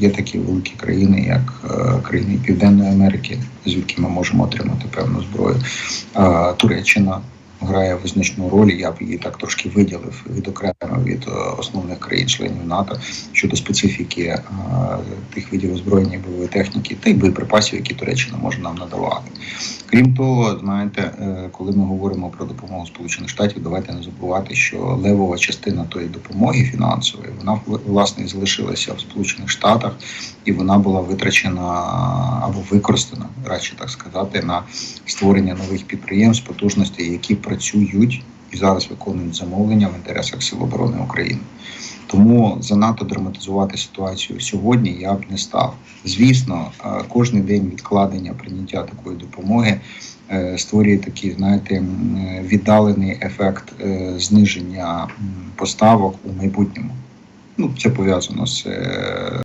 є такі великі країни, як е, країни Південної Америки, звідки ми можемо отримати певну зброю. Туреччина грає визначну роль. Я б її так трошки виділив від е, основних країн-членів НАТО щодо специфіки е, тих видів озброєння бойової техніки та й боєприпасів, які Туреччина може нам надавати. Крім того, знаєте, е, коли ми говоримо про допомогу Сполучених Штатів, давайте не забувати, що левова частина тої допомоги фінансової вона власне залишилася в Сполучених Штатах, і вона була витрачена або використана, радше так сказати, на створення нових підприємств, потужностей, які працюють і зараз виконують замовлення в інтересах Сил оборони України. Тому занадто драматизувати ситуацію сьогодні я б не став. Звісно, е, кожен день відкладення прийняття такої допомоги е, створює такий, знаєте, віддалений ефект е, зниження поставок у майбутньому. Ну, це пов'язано з